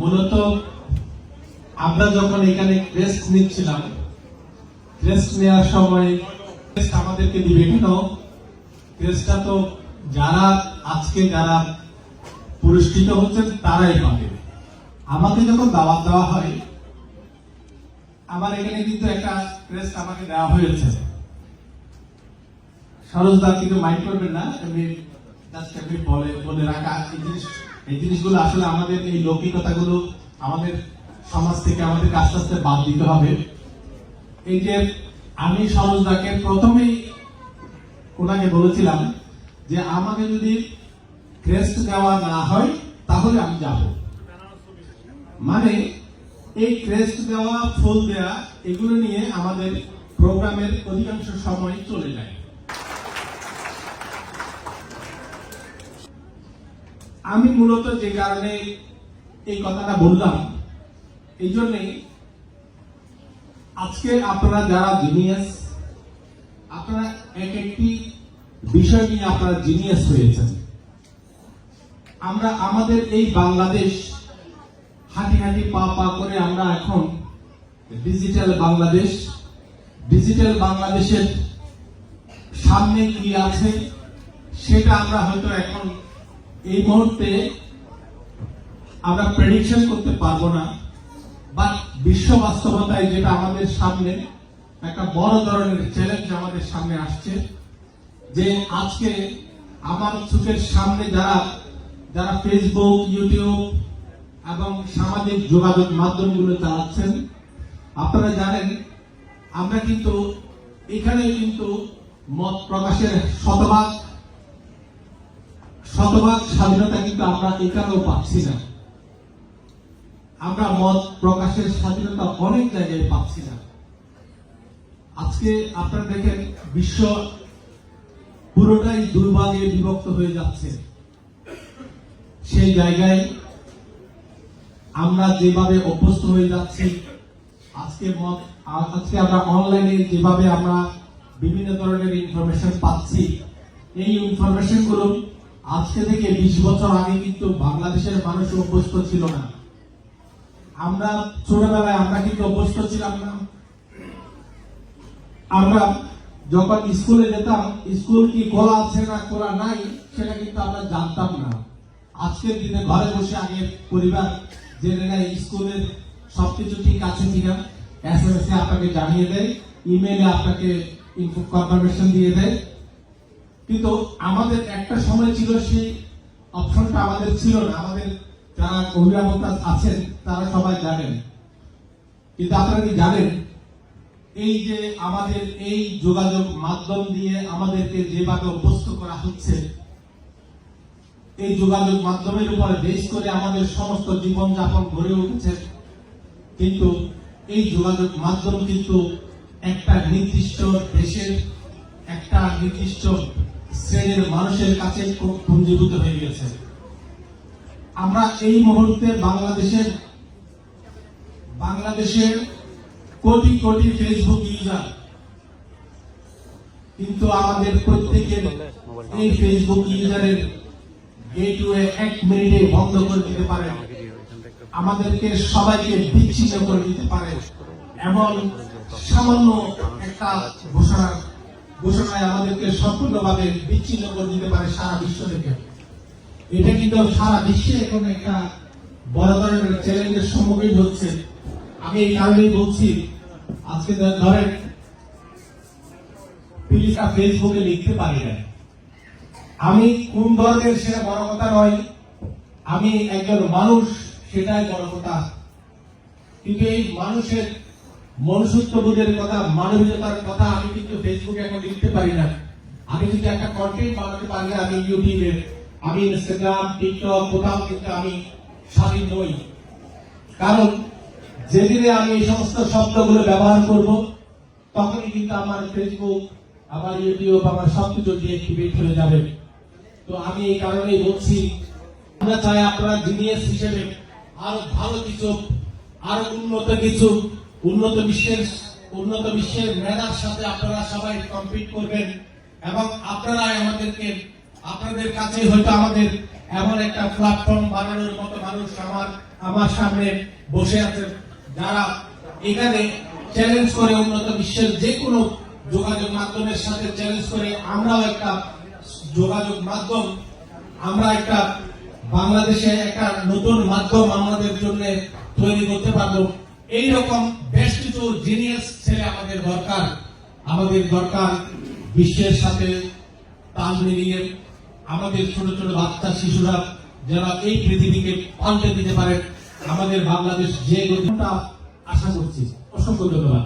মূলত আমরা যখন এখানে ক্রেস্ট নিচ্ছিলাম ক্রেস্ট নেওয়ার সময় ক্রেস্ট আমাদেরকে দিবে কেন? ক্রেস্টটা তো যারা আজকে যারা পুরস্কৃত হচ্ছেন, তারাই পাবে। আমাকে যখন দাওয়াত দেওয়া হয়, আমার এখানে কিন্তু একটা ক্রেস্ট আমাকে দেওয়া হয়েছে। সরোজদা কিন্তু মাইন্ড করবেন না, এমনি বলে বলে রাখা জিনিস এই জিনিসগুলো আসলে আমাদের এই লৌকিকতাগুলো আমাদের সমাজ থেকে আমাদেরকে আস্তে আস্তে বাদ দিতে হবে। এই যে আমি সরোজদাকে প্রথমেই ওনাকে বলেছিলাম যে, আমাকে যদি ক্রেস্ট দেওয়া না হয়, তাহলে আমি যাব। মানে এই ক্রেস্ট দেওয়া, ফুল দেওয়া এগুলো নিয়ে আমাদের প্রোগ্রামের অধিকাংশ সময় চলে যায়। আমি মূলত যে কারণে এই কথাটা বললাম, এই জন্যে আজকে আপনারা যারা জিনিয়াস আপনারা এক একটি বিষয় নিয়ে আপনারা জিনিয়াস হয়েছেন। আমরা, আমাদের এই বাংলাদেশ হাঁটি হাঁটি পা পা করে আমরা এখন ডিজিটাল বাংলাদেশ ডিজিটাল বাংলাদেশের সামনে কি আছে, সেটা আমরা হয়তো এখন এই মুহূর্তে আমরা প্রেডিকশন করতে পারব না বা বিশ্ব বাস্তবতায় যেটা আমাদের সামনে, একটা বড় ধরনের চ্যালেঞ্জ আমাদের সামনে আসছে, যে আজকে আমার চোখের সামনে যারা যারা ফেসবুক ইউটিউব এবং সামাজিক যোগাযোগ মাধ্যমগুলো চালাচ্ছেন, আপনারা জানেন, আমরা কিন্তু, এখানে কিন্তু মত প্রকাশের শতভাগ শতভাগ স্বাধীনতা কিন্তু আমরা এখানেও পাচ্ছি না। আমরা মত প্রকাশের স্বাধীনতা অনেক জায়গায় পাচ্ছি না। আজকে আপনারা দেখেন, বিশ্ব পুরোটাই দুর্ভাগে বিভক্ত হয়ে যাচ্ছে। সেই জায়গায় আমরা যেভাবে অভ্যস্ত হয়ে যাচ্ছি, আজকে মত, আজকে আমরা অনলাইনে যেভাবে আমরা বিভিন্ন ধরনের ইনফরমেশন পাচ্ছি, এই ইনফরমেশনগুলো আজকে থেকে বিশ বছর আগে কিন্তু বাংলাদেশের মানুষ অভ্যস্ত ছিল না। আমরা ছোটবেলায় আমরা কিন্তু অভ্যস্ত ছিলাম না। আমরা যখন স্কুলে যেতাম, স্কুল কি খোলা আছে না খোলা নাই, সেটা কিন্তু আমরা জানতাম না। আজকের দিনে ঘরে বসে আগে পরিবার জেনে নেয়, স্কুলের সবকিছু ঠিক আছে কিনা। এস এম এস এ আপনাকে জানিয়ে দেয় ইমেইলে আপনাকে কনফার্মেশন দিয়ে দেয়। কিন্তু আমাদের একটা সময় ছিল সেই অপশনটা আমাদের ছিল না। আমাদের যারা অভিভাবক আছেন, তারা সবাই জানেন। কিন্তু আপনারা কি জানেন? এই যে আমাদের এই যোগাযোগ মাধ্যম দিয়ে আমাদেরকে যেভাবে অভ্যস্ত করা হচ্ছে, এই যোগাযোগ মাধ্যমের উপরে বেশ করে আমাদের সমস্ত জীবন যাপন গড়ে উঠেছে। কিন্তু এই যোগাযোগ মাধ্যম কিন্তু একটা নির্দিষ্ট দেশের, একটা নির্দিষ্ট শ্রেণির মানুষের কাছে পুঞ্জীভূত হয়ে গেছে আমরা এই মুহূর্তে বাংলাদেশের বাংলাদেশের কোটি কোটি ফেসবুক ইউজার কিন্তু আমাদের প্রত্যেকের এই ফেসবুক ইউজারের গেটওয়ে এক মিনিটে বন্ধ করে দিতে পারে আমাদেরকে সবাইকে বিচ্ছিন্ন করে দিতে পারে এমন সামান্য একটা ঘোষণা ঘোষণায় আমাদেরকে সম্পূর্ণভাবে বিচ্ছিন্ন করে দিতে পারে সারা বিশ্ব থেকে এটা কিন্তু সারা বিশ্বে এখন একটা বড় ধরনের চ্যালেঞ্জের সম্মুখীন হচ্ছে। আমি এই কারণেই বলছি, আজকে ধরেন পিলিকা ফেসবুকে লিখতে পারি না আমি কোন ধরনের সেটা বড় কথা নয়, আমি একজন মানুষ, সেটাই বড় কথা। কিন্তু এই মানুষের মনুষ্যত্ববোধের কথা, মানবীয়তার কথা আমি কিন্তু ফেসবুকে এখন লিখতে পারি না। আমি কিন্তু একটা কন্টেন্ট বানাতে পারি না, আমি ইউটিউবে আমি ইনস্টাগ্রাম টিকটক কোথাও কিন্তু আমি স্বাধীন নই। কারণ, যেদিনে আমি এই সমস্ত শব্দগুলো ব্যবহার করব, তখনই কিন্তু আমার ফেসবুক আমার ইউটিউব আমার সবকিছু ডিএক্টিভেট হয়ে যাবে। তো আমি এই কারণেই বলছি, আমরা চাই আপনারা জিনিয়াস হিসেবে আরও ভালো কিছু, আরও উন্নত কিছু উন্নত বিশ্বের উন্নত বিশ্বের মেধার সাথে আপনারা সবাই কম্পিট করবেন এবং আপনারাই আমাদেরকে, আপনাদের কাছে হয়তো আমাদের এমন একটা প্ল্যাটফর্ম বানানোর মতো মানুষ আমার আমার সামনে বসে আছে। যারা এখানে চ্যালেঞ্জ করে উন্নত বিশ্বের যে কোনো যোগাযোগ মাধ্যমের সাথে চ্যালেঞ্জ করে, আমরাও একটা যোগাযোগ মাধ্যম, আমরা একটা বাংলাদেশে একটা নতুন মাধ্যম আমাদের জন্য তৈরি করতে পারব। এইরকম কিছু জিনিয়াস ছেলে আমাদের দরকার। আমাদের দরকার বিশ্বের সাথে তাল মিলিয়ে আমাদের ছোট ছোট বাচ্চা শিশুরা যারা এই পৃথিবীকে পাল্টে দিতে পারে। আমাদের বাংলাদেশ যে গতিটা আশা করছি। অসংখ্য ধন্যবাদ।